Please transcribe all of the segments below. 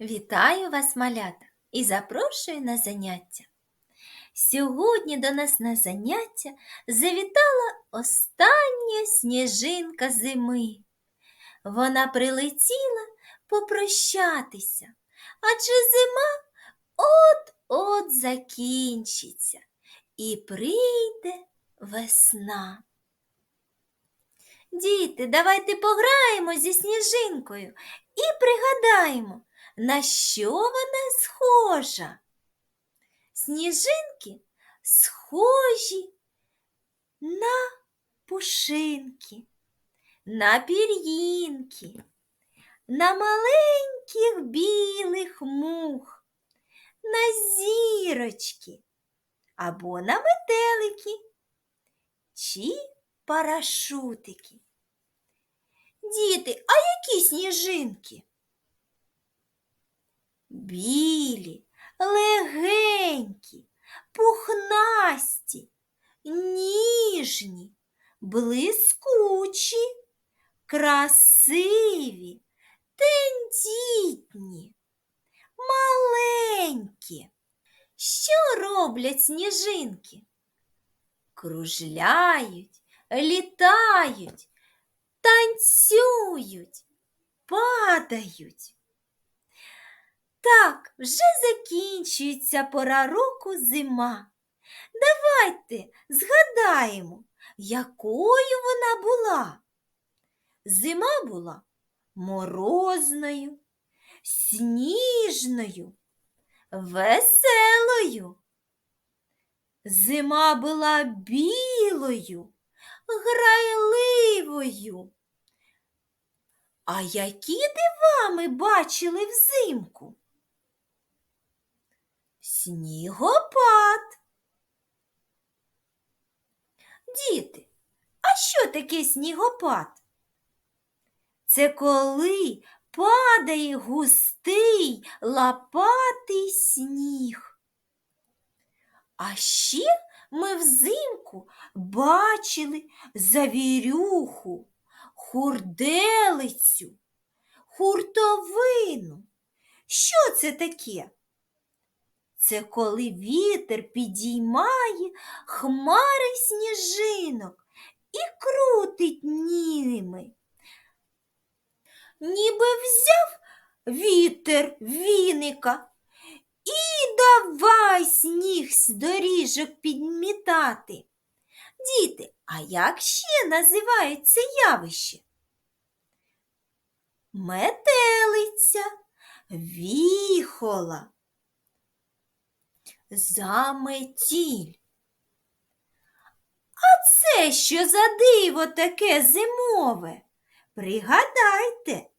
Вітаю вас, малята, і запрошую на заняття. Сьогодні до нас на заняття завітала остання сніжинка зими. Вона прилетіла попрощатися, адже зима от-от закінчиться і прийде весна. Діти, давайте пограємо зі сніжинкою і пригадаємо, на що вона схожа? Сніжинки схожі на пушинки, на пір'їнки, на маленьких білих мух, на зірочки або на метелики чи парашутики. Діти, а які сніжинки? Білі, легенькі, пухнасті, ніжні, блискучі, красиві, тендітні, маленькі. Що роблять сніжинки? Кружляють, літають, танцюють, падають. Так, вже закінчується пора року зима. Давайте згадаємо, якою вона була. Зима була морозною, сніжною, веселою. Зима була білою, грайливою. А які дива ми бачили взимку? Снігопад. Діти, а що таке снігопад? Це коли падає густий лопатий сніг. А ще ми взимку бачили завірюху, хурделицю, хуртовину. Що це таке? Це коли вітер підіймає хмари сніжинок і крутить ними. Ніби взяв вітер віника і давай сніг з доріжок підмітати. Діти, а як ще називають це явище? Метелиця, віхола, заметіль. А це що за диво таке зимове? Пригадайте.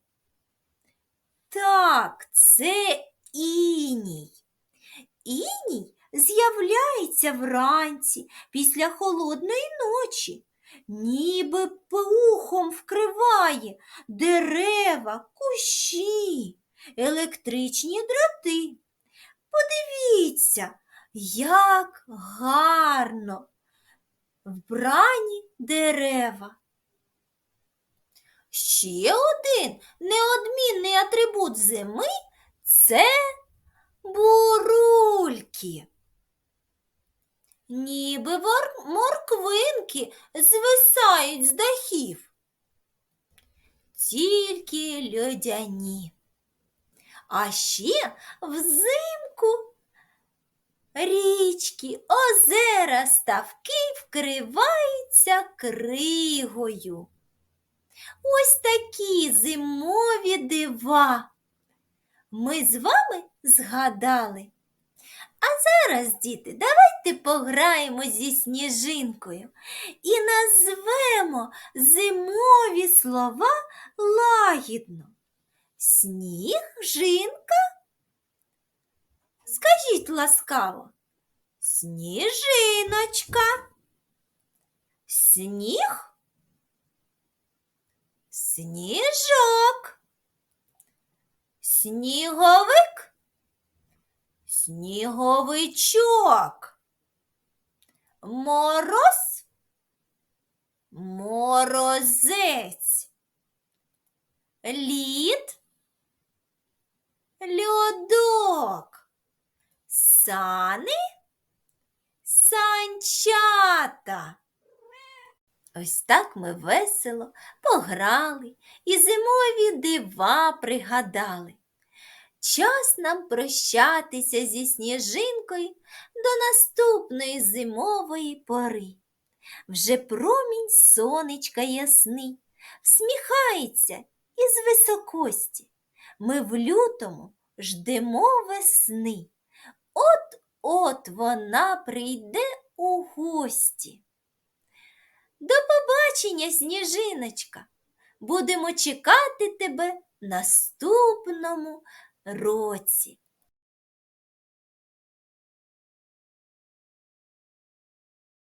Так, це іній. Іній з'являється вранці після холодної ночі, ніби пухом вкриває дерева, кущі, електричні дроти. Подивіться, як гарно вбрані дерева. Ще один неодмінний атрибут зими це бурульки. Ніби морквинки звисають з дахів. Тільки льодяні. А ще взимку річки, озера, ставки вкриваються кригою. Ось такі зимові дива ми з вами згадали. А зараз, діти, давайте пограємо зі сніжинкою і назвемо зимові слова лагідно. Сніжинка. Скажіть ласкаво. Сніжиночка. Сніг. Сніжок. Сніговик. Сніговичок. Мороз. Морозець. Лід. льодок. Сани санчата. Ось так ми весело пограли і зимові дива пригадали. Час нам прощатися зі сніжинкою до наступної зимової пори. Вже промінь сонечка ясний, всміхається із високості. Ми в лютому ждемо весни. От-от вона прийде у гості. До побачення, сніжиночка. Будемо чекати тебе наступному році.